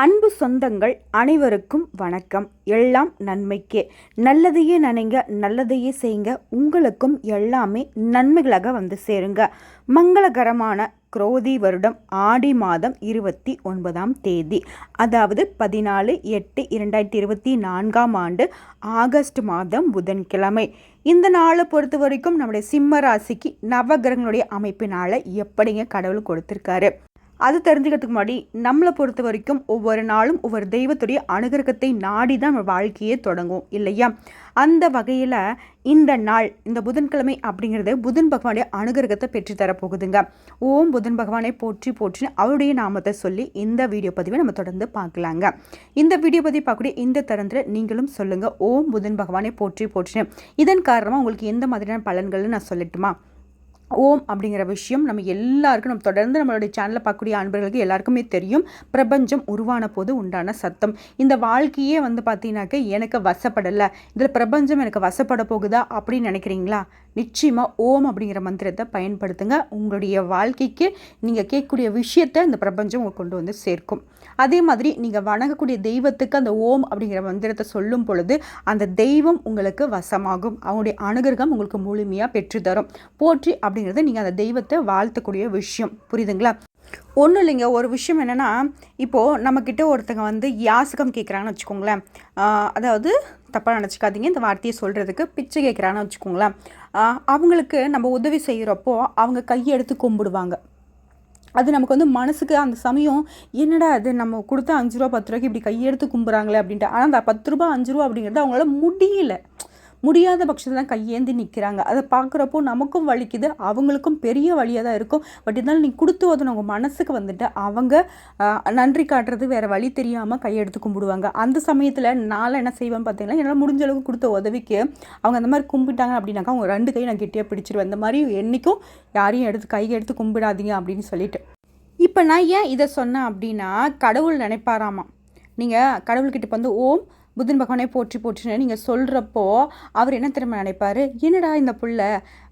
அன்பு சொந்தங்கள் அனைவருக்கும் வணக்கம். எல்லாம் நன்மைக்கே. நல்லதையே நினைங்க நல்லதையே செய்யுங்க. உங்களுக்கும் எல்லாமே நன்மைகளாக வந்து சேருங்க. மங்களகரமான குரோதி வருடம் ஆடி மாதம் இருபத்தி ஒன்பதாம் தேதி. அதாவது பதினாலு எட்டு இரண்டாயிரத்தி இருபத்தி நான்காம் ஆண்டு ஆகஸ்ட் மாதம் புதன்கிழமை. இந்த நாளை பொறுத்த வரைக்கும் நம்முடைய சிம்ம ராசிக்கு நவகிரகங்களுடைய அமைப்பினால் எப்படிங்க கடவுள் கொடுத்துருக்காரு? அது தெரிஞ்சுக்கிறதுக்கு முன்னாடி நம்மளை பொறுத்த வரைக்கும் ஒவ்வொரு நாளும் ஒவ்வொரு தெய்வத்துடைய அனுகிரகத்தை நாடி தான் நம்ம வாழ்க்கையே தொடங்கும் இல்லையா? அந்த வகையில் இந்த நாள் இந்த புதன்கிழமை அப்படிங்கிறது புதன் பகவானுடைய அனுகிரகத்தை பெற்றுத்தரப்போகுதுங்க ஓம் புதன் பகவானை போற்றி போற்றின்னு அவருடைய நாமத்தை சொல்லி இந்த வீடியோ பதிவை நம்ம தொடர்ந்து பார்க்கலாங்க. இந்த வீடியோ பதிவு பார்க்கக்கூடிய இந்த தருணத்தில் நீங்களும் சொல்லுங்கள் ஓம் புதன் பகவானை போற்றி போற்றின்னு. இதன் காரணமாக உங்களுக்கு எந்த மாதிரியான பலன்கள்னு நான் சொல்லட்டுமா? ஓம் அப்படிங்கிற விஷயம் நம்ம எல்லாருக்கும் நம்ம தொடர்ந்து நம்மளுடைய சேனலில் பார்க்கக்கூடிய அன்பர்களுக்கு எல்லாருக்குமே தெரியும். பிரபஞ்சம் உருவான போது உண்டான சத்தம். இந்த வாழ்க்கையே வந்து பார்த்தீங்கன்னாக்க எனக்கு வசப்படலை. இதில் பிரபஞ்சம் எனக்கு வசப்பட போகுதா அப்படின்னு நினைக்கிறீங்களா? நிச்சயமாக ஓம் அப்படிங்கிற மந்திரத்தை பயன்படுத்துங்க. உங்களுடைய வாழ்க்கைக்கு நீங்கள் கேட்கக்கூடிய விஷயத்தை இந்த பிரபஞ்சம் கொண்டு வந்து சேர்க்கும். அதே மாதிரி நீங்கள் வணங்கக்கூடிய தெய்வத்துக்கு அந்த ஓம் அப்படிங்கிற மந்திரத்தை சொல்லும் பொழுது அந்த தெய்வம் உங்களுக்கு வசமாகும். அவங்களுடைய அனுகிரகம் உங்களுக்கு முழுமையாக பெற்றுத்தரும் போற்றி அப்படிங்கிறது நீங்கள் அந்த தெய்வத்தை வாழ்த்தக்கூடிய விஷயம். புரியுதுங்களா? ஒன்றும் இல்லைங்க. ஒரு விஷயம் என்னென்னா இப்போது நம்மக்கிட்ட ஒருத்தங்க வந்து யாசகம் கேட்குறாங்கன்னு வச்சுக்கோங்களேன். அதாவது தப்பாக நினச்சிக்காதீங்க. இந்த வார்த்தையை சொல்கிறதுக்கு பிச்சை கேட்குறாங்கன்னு வச்சுக்கோங்களேன். அவங்களுக்கு நம்ம உதவி செய்கிறப்போ அவங்க கையெடுத்து கும்பிடுவாங்க. அது நமக்கு வந்து மனசுக்கு அந்த சமயம் என்னடா அது நம்ம கொடுத்த அஞ்சு ரூபா பத்து ரூபாய்க்கு இப்படி கையெடுத்து கும்புறாங்களே அப்படின்ட்டு. ஆனால் அந்த பத்து ரூபா அஞ்சு ரூபா அப்படிங்கிறது அவங்களால முடியல. முடியாத பட்சத்தில் தான் கையேந்தி நிற்கிறாங்க அதை பார்க்குறப்போ நமக்கும் வலிக்குது அவங்களுக்கும் பெரிய வழியாக தான் இருக்கும். பட் இருந்தாலும் நீ கொடுத்து ஓதுன உங்கள் மனசுக்கு வந்துட்டு அவங்க நன்றி காட்டுறது வேறு வழி தெரியாமல் கையெடுத்து கும்பிடுவாங்க. அந்த சமயத்தில் நான் என்ன செய்வேன் பார்த்தீங்கன்னா என்னால் முடிஞ்ச அளவுக்கு கொடுத்த உதவிக்கு அவங்க அந்த மாதிரி கும்பிட்டாங்க அப்படின்னாக்கா அவங்க ரெண்டு கையை நான் கெட்டியாக பிடிச்சிருவேன். இந்த மாதிரி என்றைக்கும் யாரையும் எடுத்து கையை எடுத்து கும்பிடாதீங்க அப்படின்னு சொல்லிட்டு. இப்போ நான் ஏன் இதை சொன்னேன் அப்படின்னா கடவுள் நினைப்பாராமா? நீங்கள் கடவுள்கிட்ட இப்ப வந்து ஓம் புதன் பகவானே போற்றி போற்றின்னு நீங்கள் சொல்கிறப்போ அவர் என்ன திரும்ப நினைப்பாரு? என்னடா இந்த புள்ள?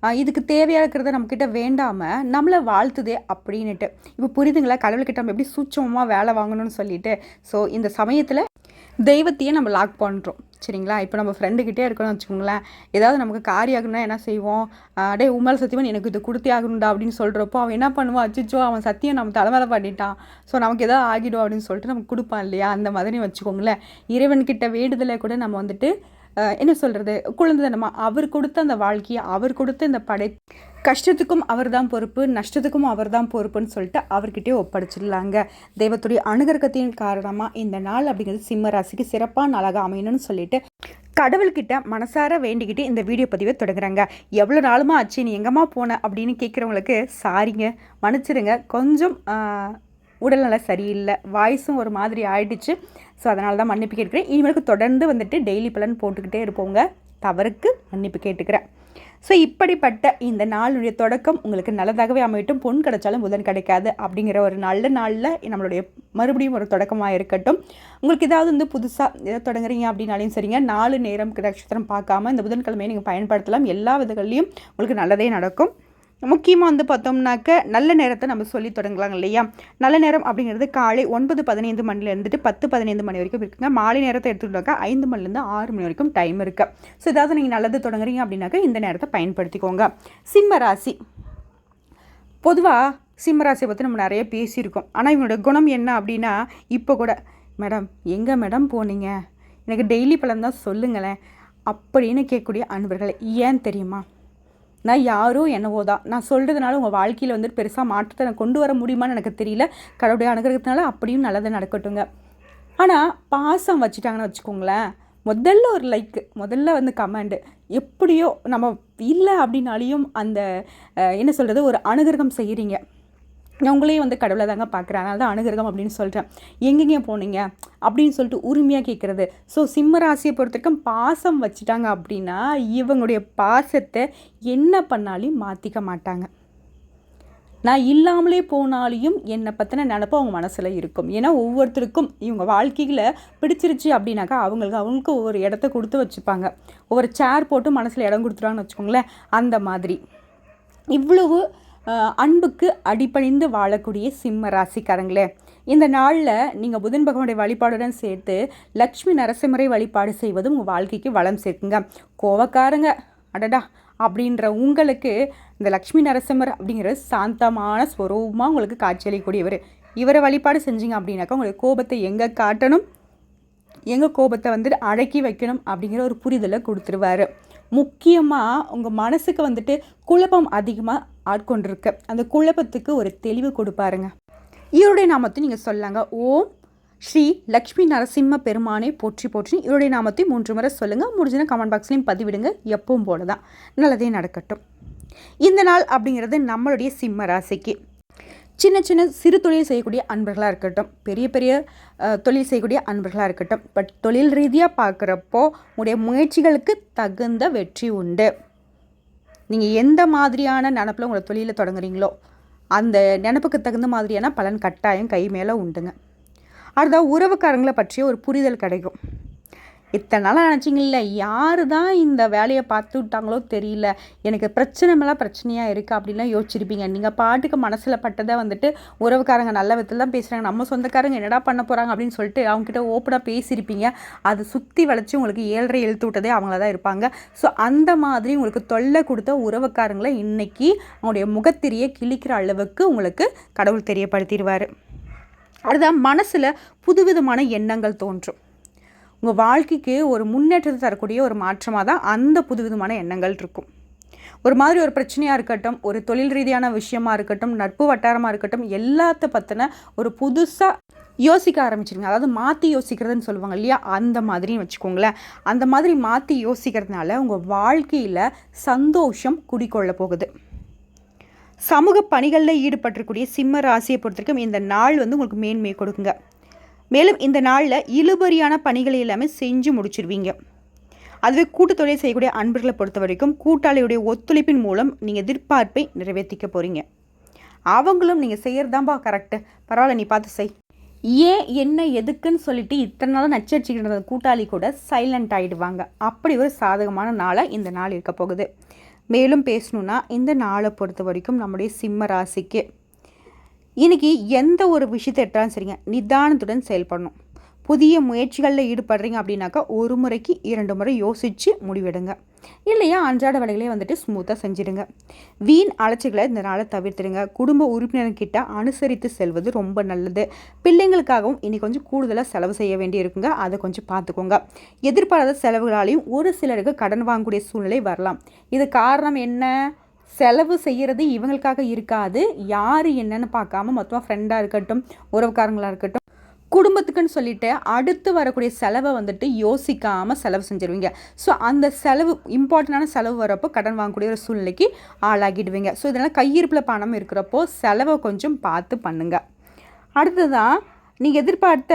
ஆஹ் இதுக்கு தேவையாக இருக்கிறத நம்மக்கிட்ட வேண்டாமல் நம்மளை வாழ்த்துதே அப்படின்னுட்டு. இப்போ புரியுதுங்களா? கடவுள்கிட்ட நம்ம எப்படி சூட்சமாக வேலை வாங்கணும்னு சொல்லிட்டு. ஸோ இந்த சமயத்தில் தெய்வத்தையே நம்ம லாக் பண்ணுறோம் சரிங்களா? இப்போ நம்ம ஃப்ரெண்டுக்கிட்டே இருக்கணும்னு வச்சுக்கோங்களேன். ஏதாவது நமக்கு காரியம் ஆகணும்னா என்ன செய்வோம்? அடே டேய் உமல் சத்தியமன் எனக்கு இது கொடுத்தே ஆகணும்டா அப்படின்னு சொல்கிறப்போ அவன் என்ன பண்ணுவான்? அச்சிச்சோ அவன் சத்தியம் நம்ம தலைமையில பண்ணிட்டான் ஸோ நமக்கு ஏதாவது ஆகிடும் அப்படின்னு சொல்லிட்டு நமக்கு கொடுப்பான் இல்லையா? அந்த மாதிரி வச்சுக்கோங்களேன். இறைவன்கிட்ட வேண்டுதலை கூட நம்ம வந்துட்டு என்ன சொல்கிறது குழந்தை நம்ம அவர் கொடுத்த அந்த வாழ்க்கையை அவர் கொடுத்த இந்த படை கஷ்டத்துக்கும் அவர் தான் பொறுப்பு நஷ்டத்துக்கும் அவர் தான் பொறுப்புன்னு சொல்லிட்டு அவர்கிட்டயே ஒப்படைச்சிடலாங்க. தெய்வத்துடைய அனுகிரகத்தின் காரணமாக இந்த நாள் அப்படிங்கிறது சிம்ம ராசிக்கு சிறப்பான நாளாக அமையணும்னு சொல்லிட்டு கடவுள்கிட்ட மனசார வேண்டிக்கிட்டு இந்த வீடியோ பதிவை தொடங்குறாங்க. எவ்வளோ நாளுமா ஆச்சு? நீ எங்கம்மா போன? அப்படின்னு கேட்குறவங்களுக்கு சாரிங்க. மன்னிச்சிடுங்க. கொஞ்சம் உடல்நலம் உடல்நல சரியில்லை. வாய்ஸும் ஒரு மாதிரி ஆயிடுச்சு. ஸோ அதனால தான் மன்னிப்பு கேட்குறேன் இனிமேலுக்கு தொடர்ந்து வந்துட்டு டெய்லி பலன் போட்டுக்கிட்டே இருப்போங்க. தவறுக்கு மன்னிப்பு கேட்டுக்கிறேன். ஸோ இப்படிப்பட்ட இந்த நாளுடைய தொடக்கம் உங்களுக்கு நல்லதாகவே அமையட்டும். பொன் கிடைச்சாலும் புதன் கிடைக்காது அப்படிங்கிற ஒரு நல்ல நாளில் நம்மளுடைய மறுபடியும் ஒரு தொடக்கமாக இருக்கட்டும். உங்களுக்கு ஏதாவது வந்து புதுசாக ஏதாவது தொடங்குறீங்க அப்படின்னாலையும் சரிங்க. நாலு நேரம் நட்சத்திரம் பார்க்காம இந்த புதன்கிழமையை நீங்கள் பயன்படுத்தலாம். எல்லா விதங்கள்லையும் உங்களுக்கு நல்லதே நடக்கும். முக்கியமாக வந்து பார்த்தோம்னாக்க நல்ல நேரத்தை நம்ம சொல்லி தொடங்கலாம் இல்லையா? நல்ல நேரம் அப்படிங்கிறது காலை ஒன்பது பதினைந்து மணில இருந்துட்டு பத்து பதினைந்து மணி வரைக்கும் இருக்குங்க. மாலை நேரத்தை எடுத்துக்கிட்டாக்கா ஐந்து மணிலேருந்து ஆறு மணி வரைக்கும் டைம் இருக்குது ஸோ ஏதாவது நீங்கள் நல்லது தொடங்குறீங்க அப்படின்னாக்கா இந்த நேரத்தை பயன்படுத்திக்கோங்க. சிம்ம ராசி. பொதுவாக சிம்மராசியை பற்றி நம்ம நிறைய பேசியிருக்கோம். ஆனால் இவங்களோட குணம் என்ன அப்படின்னா இப்போ கூட மேடம் எங்கே மேடம் போனீங்க? எனக்கு டெய்லி பழம் தான் சொல்லுங்களேன் அப்படின்னு கேட்கக்கூடிய அன்பர்களை ஏன் தெரியுமா? நான் யாரோ என்னவோ தான். நான் சொல்கிறதுனால உங்கள் வாழ்க்கையில் வந்துட்டு பெருசாக மாற்றத்தை நான் கொண்டு வர முடியுமான்னு எனக்கு தெரியல. கடவுளுடைய அனுகிரகத்தினால அப்படியும் நல்லதை நடக்கட்டுங்க. ஆனால் பாசம் வச்சுட்டாங்கன்னு வச்சுக்கோங்களேன். முதல்ல ஒரு லைக்கு முதல்ல வந்து கமெண்டு எப்படியோ நம்ம இல்லை அப்படின்னாலையும் அந்த என்ன சொல்கிறது ஒரு அனுகிரகம் செய்கிறீங்க உங்களையும் வந்து கடவுளை தாங்க பார்க்குறேன் அதனால தான் அனுகிரகம் அப்படின்னு சொல்கிறேன் எங்கெங்க போனீங்க? அப்படின்னு சொல்லிட்டு உரிமையாக கேட்குறது. ஸோ சிம்ம ராசியை பொறுத்த வரைக்கும் பாசம் வச்சுட்டாங்க அப்படின்னா இவங்களுடைய பாசத்தை என்ன பண்ணாலும் மாற்றிக்க மாட்டாங்க. நான் இல்லாமலே போனாலையும் என்னை பற்றின நினப்பு அவங்க மனசில் இருக்கும். ஏன்னா ஒவ்வொருத்தருக்கும் இவங்க வாழ்க்கையில் பிடிச்சிருச்சு அப்படின்னாக்கா அவங்களுக்கு அவங்களுக்கு ஒவ்வொரு இடத்த கொடுத்து வச்சுப்பாங்க. ஒவ்வொரு சேர் போட்டு மனசில் இடம் கொடுத்துருவாங்கன்னு வச்சுக்கோங்களேன் அந்த மாதிரி. இவ்வளவு அன்புக்கு அடிப்பணிந்து வாழக்கூடிய சிம்ம ராசிக்காரங்களே இந்த நாளில் நீங்கள் புதன் பகவானுடைய வழிபாடுடன் சேர்த்து லக்ஷ்மி நரசிம்மரை வழிபாடு செய்வதும் உங்கள் வாழ்க்கைக்கு வளம் சேர்க்குங்க. கோவக்காரங்க அடடா அப்படின்ற உங்களுக்கு இந்த லக்ஷ்மி நரசிம்மர் அப்படிங்கிற சாந்தமான ஸ்வரூபமாக உங்களுக்கு காட்சியளிக்கக்கூடியவர். இவரை வழிபாடு செஞ்சீங்க அப்படின்னாக்கா உங்களுக்கு கோபத்தை எங்கே காட்டணும் எங்கள் கோபத்தை வந்துட்டு அடக்கி வைக்கணும் அப்படிங்கிற ஒரு புரிதலை கொடுத்துருவாரு. முக்கியமாக உங்கள் மனசுக்கு வந்துட்டு குழப்பம் அதிகமாக ஆட்கொண்டிருக்கு. அந்த குழப்பத்துக்கு ஒரு தெளிவு கொடுப்பாருங்க இவருடைய நாமத்தை நீங்கள் சொல்லாங்க. ஓம் ஸ்ரீ லக்ஷ்மி நரசிம்ம பெருமானை போற்றி போற்றி இவருடைய நாமத்தை மூன்று முறை சொல்லுங்கள் முடிஞ்சுன்னா கமெண்ட் பாக்ஸ்லையும் பதிவிடுங்க. எப்பவும் போல தான் நல்லதே நடக்கட்டும். இந்த நாள் அப்படிங்கிறது நம்மளுடைய சிம்ம ராசிக்கு. சின்ன சின்ன சிறு தொழில் செய்யக்கூடிய அன்பர்களாக இருக்கட்டும். பெரிய பெரிய தொழில் செய்யக்கூடிய அன்பர்களாக இருக்கட்டும். பட் தொழில் ரீதியாக பார்க்குறப்போ உங்களுடைய முயற்சிகளுக்கு தகுந்த வெற்றி உண்டு. நீங்கள் எந்த மாதிரியான நினப்பில் உங்களை தொழிலை தொடங்குறீங்களோ அந்த நினப்புக்கு தகுந்த மாதிரியான பலன் கட்டாயம் கை மேலே உண்டுங்க. அடுத்தா உறவுக்காரங்களை பற்றிய ஒரு புரிதல் கிடைக்கும். இத்தனை நாளாக நினச்சிங்கல்ல யார் தான் இந்த வேலையை பார்த்து விட்டாங்களோ தெரியல. எனக்கு பிரச்சனை மேலே பிரச்சனையாக இருக்குது அப்படின்லாம் யோசிச்சிருப்பீங்க. நீங்கள் பாட்டுக்கு மனசில் பட்டதை வந்துட்டு உறவுக்காரங்க நல்ல விதத்தில் தான் பேசுகிறாங்க நம்ம சொந்தக்காரங்க என்னடா பண்ண போகிறாங்க அப்படின்னு சொல்லிட்டு அவங்ககிட்ட ஓப்பனாக பேசியிருப்பீங்க. அது சுற்றி வளைச்சி உங்களுக்கு ஏழரை இழுத்து விட்டதே அவங்கள தான் இருப்பாங்க. ஸோ அந்த மாதிரி உங்களுக்கு தொல்லை கொடுத்த உறவுக்காரங்களை இன்றைக்கி அவங்களுடைய முகத்திரியை கிழிக்கிற அளவுக்கு உங்களுக்கு கடவுள் தெரியப்படுத்திடுவார். அதுதான் மனசில் புதுவிதமான எண்ணங்கள் தோன்றும். உங்கள் வாழ்க்கைக்கு ஒரு முன்னேற்றத்தை தரக்கூடிய ஒரு மாற்றமாக தான் அந்த புதுவிதமான எண்ணங்கள் இருக்கும். ஒரு மாதிரி ஒரு பிரச்சனையாக இருக்கட்டும் ஒரு தொழில் ரீதியான விஷயமா இருக்கட்டும் நட்பு வட்டாரமாக இருக்கட்டும் எல்லாத்த பற்றின ஒரு புதுசாக யோசிக்க ஆரம்பிச்சிருங்க. அதாவது மாற்றி யோசிக்கிறதுன்னு சொல்லுவாங்க இல்லையா? அந்த மாதிரின்னு வச்சுக்கோங்களேன். அந்த மாதிரி மாற்றி யோசிக்கிறதுனால உங்கள் வாழ்க்கையில் சந்தோஷம் குடிக்கொள்ள போகுது. சமூக பணிகளில் ஈடுபட்டிருக்கக்கூடிய சிம்ம ராசியை பொறுத்த வரைக்கும் இந்த நாள் வந்து உங்களுக்கு மேன்மை கொடுக்குங்க. மேலும் இந்த நாளில் இழுபறியான பணிகளை எல்லாமே செஞ்சு முடிச்சிருவீங்க. அதுவே கூட்டுத்தொழில் செய்யக்கூடிய அன்பர்களை பொறுத்த வரைக்கும் கூட்டாளியுடைய ஒத்துழைப்பின் மூலம் நீங்கள் எதிர்பார்ப்பை நிறைவேற்றிக்க போகிறீங்க அவங்களும் நீங்கள் செய்கிறதாம்பா கரெக்டு பரவாயில்ல நீ பார்த்து செய். ஏன் என்ன எதுக்குன்னு சொல்லிட்டு இத்தனை நாளாக நச்சரிச்சுக்கிட்டு கூட்டாளி கூட சைலண்ட் ஆகிடுவாங்க அப்படி ஒரு சாதகமான நாளாக இந்த நாள் இருக்க போகுது. மேலும் பேசணுன்னா இந்த நாளை பொறுத்த வரைக்கும் நம்முடைய சிம்ம ராசிக்கு இன்றைக்கி எந்த ஒரு விஷயத்தை எடுத்தாலும் சரிங்க நிதானத்துடன் செயல்படணும். புதிய முயற்சிகளில் ஈடுபடுறீங்க அப்படின்னாக்கா ஒரு முறைக்கு இரண்டு முறை யோசித்து முடிவெடுங்க. இல்லையா அன்றாட வேலைகளே வந்துட்டு ஸ்மூத்தாக செஞ்சிடுங்க. வீண் அலைச்சிகளை இந்த நாளை தவிர்த்துடுங்க. குடும்ப உறுப்பினர்கிட்ட அனுசரித்து செல்வது ரொம்ப நல்லது. பிள்ளைங்களுக்காகவும் இன்னைக்கு கொஞ்சம் கூடுதலாக செலவு செய்ய வேண்டி இருக்குங்க அதை கொஞ்சம் பார்த்துக்கோங்க. எதிர்பாராத செலவுகளாலையும் ஒரு சிலருக்கு கடன் வாங்கக்கூடிய சூழ்நிலை வரலாம். இது காரணம் என்ன? செலவு செய்கிறது இவங்களுக்காக இருக்காது. யார் என்னன்னு பார்க்காம மொத்தமாக ஃப்ரெண்டாக இருக்கட்டும் உறவுக்காரங்களாக இருக்கட்டும் குடும்பத்துக்குன்னு சொல்லிட்டு அடுத்து வரக்கூடிய செலவை வந்துட்டு யோசிக்காமல் செலவு செஞ்சுருவீங்க. ஸோ அந்த செலவு இம்பார்ட்டண்ட்டான செலவு வரப்போ கடன் வாங்கக்கூடிய ஒரு சூழ்நிலைக்கு ஆளாகிடுவீங்க. ஸோ இதனால் கையிருப்பில் பணம் இருக்கிறப்போ செலவை கொஞ்சம் பார்த்து பண்ணுங்கள் அடுத்ததான் நீங்கள் எதிர்பார்த்த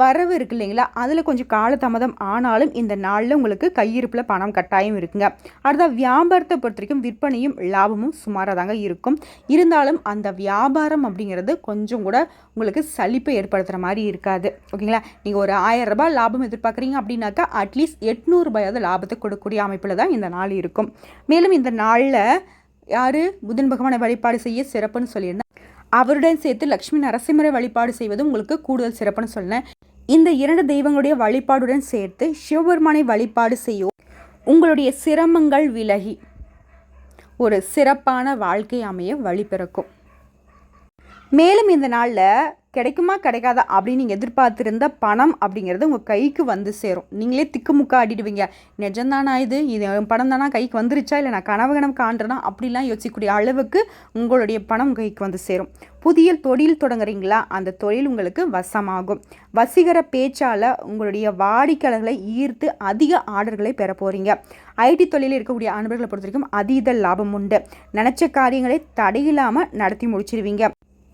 வரவு இருக்கு இல்லைங்களா? அதில் கொஞ்சம் காலதாமதம் ஆனாலும் இந்த நாளில் உங்களுக்கு கையிருப்பில் பணம் கட்டாயம் இருக்குங்க. அடுத்த வியாபாரத்தை பொறுத்த வரைக்கும் விற்பனையும் லாபமும் சுமாராக தாங்க இருக்கும். இருந்தாலும் அந்த வியாபாரம் அப்படிங்கிறது கொஞ்சம் கூட உங்களுக்கு சலிப்பை ஏற்படுத்துகிற மாதிரி இருக்காது. ஓகேங்களா? நீங்கள் ஒரு ஆயிரம் ரூபாய் லாபம் எதிர்பார்க்குறீங்க அப்படின்னாக்கா அட்லீஸ்ட் எட்நூறுபாயாவது லாபத்தை கொடுக்கக்கூடிய அமைப்பில் தான் இந்த நாள் இருக்கும். மேலும் இந்த நாளில் யார்? புதன் பகவானை வழிபாடு செய்ய சிறப்புன்னு சொல்லியிருந்தேன் அவருடன் சேர்த்து லக்ஷ்மி நரசிம்மரை வழிபாடு செய்வது உங்களுக்கு கூடுதல் சிறப்புன்னு சொன்னேன் இந்த இரண்டு தெய்வங்களுடைய வழிபாடுடன் சேர்த்து சிவபெருமானை வழிபாடு செய்யும் உங்களுடைய சிரமங்கள் விலகி ஒரு சிறப்பான வாழ்க்கை அமைய வழி பிறக்கும். மேலும் இந்த நாளில் கிடைக்குமா கிடைக்காதா அப்படின்னு நீங்கள் எதிர்பார்த்துருந்த பணம் அப்படிங்கிறது உங்கள் கைக்கு வந்து சேரும். நீங்களே திக்குமுக்கா ஆடிடுவீங்க. நிஜம்தானா இது? இது பணம் தானா? கைக்கு வந்துருச்சா? இல்லை நான் கனவு கனவு காண்றேனா? அப்படிலாம் யோசிக்கக்கூடிய அளவுக்கு உங்களுடைய பணம் கைக்கு வந்து சேரும். புதிய தொழில் தொடங்குறீங்களா? அந்த தொழில் உங்களுக்கு வசமாகும். வசீகர பேச்சால் உங்களுடைய வாடிக்கையாளர்களை ஈர்த்து அதிக ஆர்டர்களை பெற போகிறீங்க ஐடி தொழிலில் இருக்கக்கூடிய அன்பர்களை பொறுத்த வரைக்கும் அதீத லாபம் உண்டு. நினச்ச காரியங்களை தடையில்லாமல் நடத்தி முடிச்சிருவீங்க.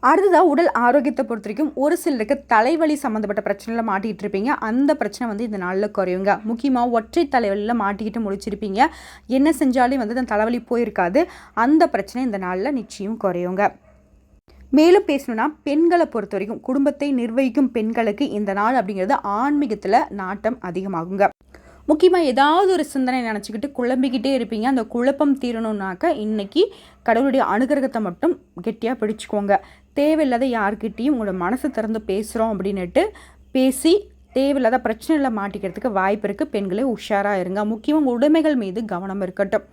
அடுத்ததாக உடல் ஆரோக்கியத்தை பொறுத்த வரைக்கும் ஒரு சிலருக்கு தலைவலி சம்மந்தப்பட்ட பிரச்சனையில் மாட்டிகிட்டு இருப்பீங்க. அந்த பிரச்சனை வந்து இந்த நாளில் குறையுங்க. முக்கியமாக ஒற்றை தலைவலியில் மாட்டிக்கிட்டு முடிச்சிருப்பீங்க. என்ன செஞ்சாலும் வந்து அந்த தலைவலி போயிருக்காது. அந்த பிரச்சனை இந்த நாளில் நிச்சயம் குறையுங்க. மேலும் பேசணும்னா பெண்களை பொறுத்த வரைக்கும் குடும்பத்தை நிர்வகிக்கும் பெண்களுக்கு இந்த நாள் அப்படிங்கிறது ஆன்மீகத்தில் நாட்டம் அதிகமாகுங்க. முக்கியமாக ஏதாவது ஒரு சிந்தனை நினச்சிக்கிட்டு குழம்பிக்கிட்டே இருப்பீங்க. அந்த குழப்பம் தீரணும்னாக்க இன்றைக்கி கடவுளுடைய அனுகிரகத்தை மட்டும் கெட்டியாக பிடிச்சிக்கோங்க. தேவையில்லாத யார்கிட்டேயும் உங்களோட மனசு திறந்து பேசுகிறோம் அப்படின்னுட்டு பேசி தேவையில்லாத பிரச்சனையில் மாட்டிக்கிறதுக்கு வாய்ப்பு இருக்குது பெண்களே உஷாராக இருங்க. முக்கியமாக உங்கள் உடைமைகள் மீது கவனம் இருக்கட்டும்.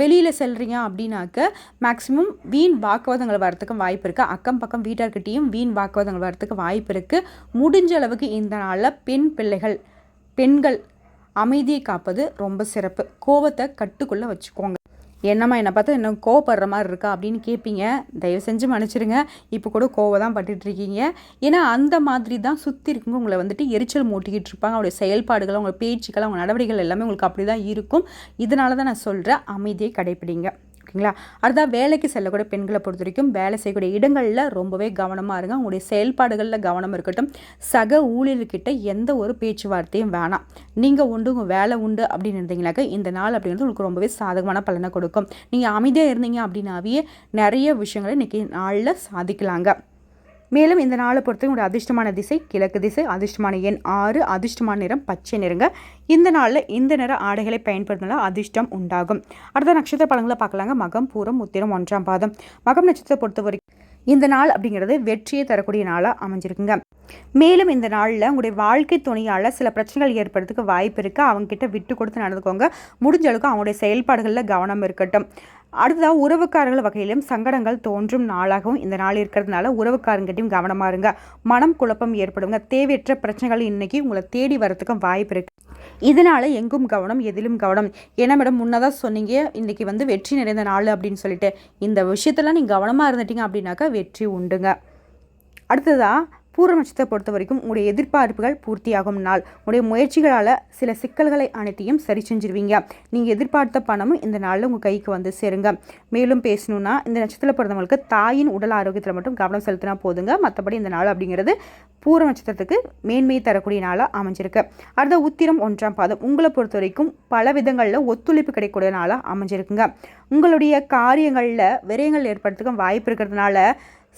வெளியில் செல்கிறீங்க அப்படின்னாக்க மேக்ஸிமம் வீண் வாக்குவாதங்கள் வரத்துக்கு வாய்ப்பு இருக்குது அக்கம் பக்கம் வீட்டார்கிட்டையும் வீண் வாக்குவாதங்கள் வரத்துக்கு வாய்ப்பு இருக்குது முடிஞ்ச அளவுக்கு இந்த நாளில் பெண் பிள்ளைகள் பெண்கள் அமைதியை காப்பது ரொம்ப சிறப்பு. கோவத்தை கட்டுக்குள்ளே வச்சுக்கோங்க. என்னம்மா என்னை பார்த்தா என்ன கோவப்படுற மாதிரி இருக்கா அப்படின்னு கேட்பீங்க. தயவு செஞ்சு மன்னிச்சிருங்க. இப்போ கூட கோவம் தான் பட்டுட்ருக்கீங்க. ஏன்னா அந்த மாதிரி தான் சுற்றி இருக்குங்க உங்களை வந்துட்டு எரிச்சல் மூட்டிக்கிட்டு இருப்பாங்க. அவங்களுடைய செயல்பாடுகள் அவங்க பேச்சுக்கள் அவங்க நடவடிக்கைகள் எல்லாமே உங்களுக்கு அப்படி தான் இருக்கும். இதனால தான் நான் சொல்கிறேன் அமைதியை கடைப்பிடிங்க. ஓகேங்களா? அதுதான் வேலைக்கு செல்லக்கூடிய பெண்களை பொறுத்த வரைக்கும் வேலை செய்யக்கூடிய இடங்களில் ரொம்பவே கவனமாக இருங்க. உங்களுடைய செயல்பாடுகளில் கவனம் இருக்கட்டும். சக ஊழியர்கிட்ட எந்த ஒரு பேச்சுவார்த்தையும் வேணாம். நீங்கள் உண்டு உங்கள் வேலை உண்டு அப்படின்னு இருந்தீங்கனாக்க இந்த நாள் அப்படிங்கிறது உங்களுக்கு ரொம்பவே சாதகமான பலனை கொடுக்கும். நீங்கள் அமைதியாக இருந்தீங்க அப்படின்னாவே நிறைய விஷயங்களை இன்றைக்கி நாளில் சாதிக்கலாங்க. மேலும் இந்த நாளை பொறுத்தவரை உங்களுடைய அதிர்ஷ்டமான திசை கிழக்கு திசை அதிர்ஷ்டமான எண் ஆறு அதிர்ஷ்டமான நிறம் பச்சை நிறங்க. இந்த நாளில் இந்த நிற ஆடைகளை பயன்படுத்தினால அதிர்ஷ்டம் உண்டாகும். அடுத்த நட்சத்திர பழங்களை பார்க்கலாங்க. மகம் பூரம் உத்திரம் ஒன்றாம் பாதம். மகம் நட்சத்திரத்தை பொறுத்த வரைக்கும் இந்த நாள் அப்படிங்கிறது வெற்றியை தரக்கூடிய நாளாக அமைஞ்சிருக்குங்க. மேலும் இந்த நாளில் உங்களுடைய வாழ்க்கை துணையால் சில பிரச்சனைகள் ஏற்படுறதுக்கு வாய்ப்பு இருக்குது அவங்கக்கிட்ட விட்டு கொடுத்து நடந்துக்கோங்க. முடிஞ்ச அளவுக்கு அவங்களுடைய செயல்பாடுகளில் கவனம் இருக்கட்டும். அடுத்ததாக உறவுக்காரர்கள் வகையிலும் சங்கடங்கள் தோன்றும் நாளாகவும் இந்த நாள் இருக்கிறதுனால உறவுக்காரங்கிட்டையும் கவனமாக இருங்க. மனம் குழப்பம் ஏற்படுங்க. தேவையற்ற பிரச்சனைகள் இன்றைக்கி உங்களை தேடி வரத்துக்கும் வாய்ப்பு இருக்குது இதனால் எங்கும் கவனம் எதிலும் கவனம். ஏன்னா மேடம் முன்னதாக சொன்னீங்க இன்றைக்கி வந்து வெற்றி நிறைந்த நாள் அப்படின்னு சொல்லிட்டு. இந்த விஷயத்தெல்லாம் நீங்கள் கவனமாக இருந்துட்டீங்க அப்படின்னாக்கா வெற்றி உண்டுங்க. அடுத்ததாக பூர்வ நட்சத்திரத்தை பொறுத்த வரைக்கும் உங்களுடைய எதிர்பார்ப்புகள் பூர்த்தியாகும் நாள். உங்களுடைய முயற்சிகளால் சில சிக்கல்களை அனைத்தையும் சரி செஞ்சிருவீங்க. நீங்கள் எதிர்பார்த்த பணமும் இந்த நாளில் உங்கள் கைக்கு வந்து சேருங்க. மேலும் பேசணும்னா இந்த நட்சத்திரத்தில் பிறந்தவங்களுக்கு தாயின் உடல் ஆரோக்கியத்தில் மட்டும் கவனம் செலுத்தினா போதுங்க. மற்றபடி இந்த நாள் அப்படிங்கிறது பூர்வ நட்சத்திரத்துக்கு மேன்மையை தரக்கூடிய நாளாக அமைஞ்சிருக்கு. அடுத்த உத்திரம் ஒன்றாம் பாதம். உங்களை பொறுத்த வரைக்கும் பல விதங்களில் ஒத்துழைப்பு கிடைக்கக்கூடிய நாளாக அமைஞ்சிருக்குங்க. உங்களுடைய காரியங்களில் விரயங்கள் ஏற்படுறதுக்கும் வாய்ப்பு இருக்கிறதுனால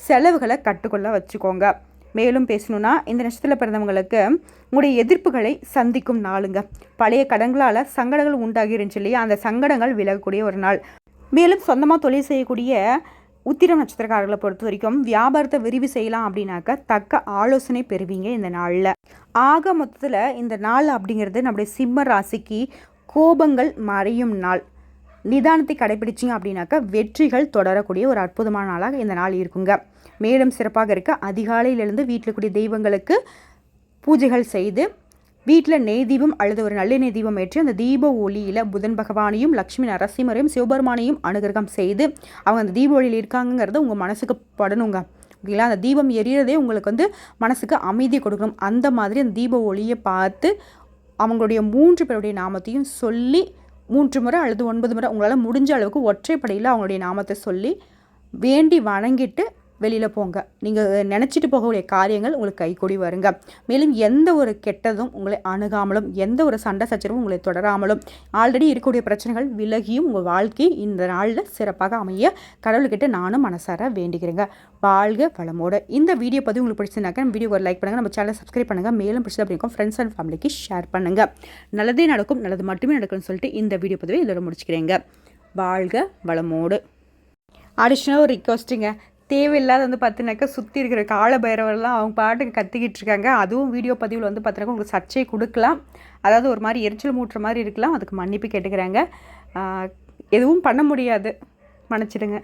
செலவுகளை கட்டுக்கொள்ள வச்சுக்கோங்க. மேலும் பேசணுன்னா இந்த நட்சத்திரத்தில் பிறந்தவங்களுக்கு உங்களுடைய எதிர்ப்புகளை சந்திக்கும் நாளுங்க. பழைய கடன்களால் சங்கடங்கள் உண்டாகி இருந்துச்சு இல்லையா? அந்த சங்கடங்கள் விலகக்கூடிய ஒரு நாள். மேலும் சொந்தமாக தொழில் செய்யக்கூடிய உத்திரம் நட்சத்திரக்காரர்களை பொறுத்த வரைக்கும் வியாபாரத்தை விரிவு செய்யலாம் அப்படின்னாக்க தக்க ஆலோசனை பெறுவீங்க இந்த நாளில். ஆக மொத்தத்தில் இந்த நாள் அப்படிங்கிறது நம்முடைய சிம்ம ராசிக்கு கோபங்கள் மறையும் நாள். நிதானத்தை கடைபிடிச்சிங்க அப்படின்னாக்கா வெற்றிகள் தொடரக்கூடிய ஒரு அற்புதமான நாளாக இந்த நாள் இருக்குங்க. மேலும் சிறப்பாக இருக்க அதிகாலையிலிருந்து வீட்டில் கூடிய தெய்வங்களுக்கு பூஜைகள் செய்து வீட்டில் நெய் தீபம் அல்லது ஒரு நல்லெண்ணெய் தீபம் ஏற்றி அந்த தீப ஒளியில் புதன் பகவானையும் லக்ஷ்மி நரசிம்மரையும் சிவபெருமானையும் அனுகிரகம் செய்து அவங்க அந்த தீப ஒளியில் இருக்காங்கிறத உங்கள் மனசுக்கு படணுங்க. ஓகேங்களா? அந்த தீபம் எரியறதே உங்களுக்கு வந்து மனசுக்கு அமைதி கொடுக்கணும். அந்த மாதிரி அந்த தீப ஒளியை பார்த்து அவங்களுடைய மூன்று பேருடைய நாமத்தையும் சொல்லி மூன்று முறை அல்லது ஒன்பது முறை உங்களால் முடிஞ்ச அளவுக்கு ஒற்றைப்படையில் அவங்களுடைய நாமத்தை சொல்லி வேண்டி வணங்கிட்டு வெளியில் போங்க. நீங்கள் நினச்சிட்டு போகக்கூடிய காரியங்கள் உங்களுக்கு கைகூடி வருங்க. மேலும் எந்த ஒரு கெட்டதும் உங்களை அணுகாமலும் எந்த ஒரு சண்டை சச்சரவும் உங்களை தொடராமலும் ஆல்ரெடி இருக்கக்கூடிய பிரச்சனைகள் விலகியும் உங்கள் வாழ்க்கை இந்த நாளில் சிறப்பாக அமைய கடவுள்கிட்ட நானும் மனசார வேண்டிக்கிறேங்க வாழ்க வளமோடு. இந்த வீடியோ பதிவு உங்களுக்கு பிடிச்சிருந்தாக்க வீடியோ ஒரு லைக் பண்ணுங்கள் நம்ம சேனலை சப்ஸ்கிரைப் பண்ணுங்கள் மேலும் பிடிச்சது அப்படிங்கும் ஃப்ரெண்ட்ஸ் அண்ட் ஃபேமிலிக்கு ஷேர் பண்ணுங்கள் நல்லதே நடக்கும் நல்லது மட்டுமே நடக்கும்னு சொல்லிட்டு இந்த வீடியோ பதிவை இதோட முடிச்சுக்கிறேங்க. வாழ்க வளமோடு. அடிஷ்னலாக ஒரு ரிக்வஸ்ட்டுங்க தேவையில்லாத வந்து பார்த்தினாக்கா சுற்றி இருக்கிற கால பைரவர்லாம் அவங்க பாட்டுக்கு கத்திக்கிட்டு இருக்காங்க. அதுவும் வீடியோ பதிவில் வந்து பார்த்தினாக்கா உங்களுக்கு சர்ச்சை கொடுக்கலாம். அதாவது ஒரு மாதிரி எரிச்சல் மூட்டுற மாதிரி இருக்கலாம். அதுக்கு மன்னிப்பு கேட்டுக்கிறாங்க. எதுவும் பண்ண முடியாது. மன்னிச்சிடுங்க.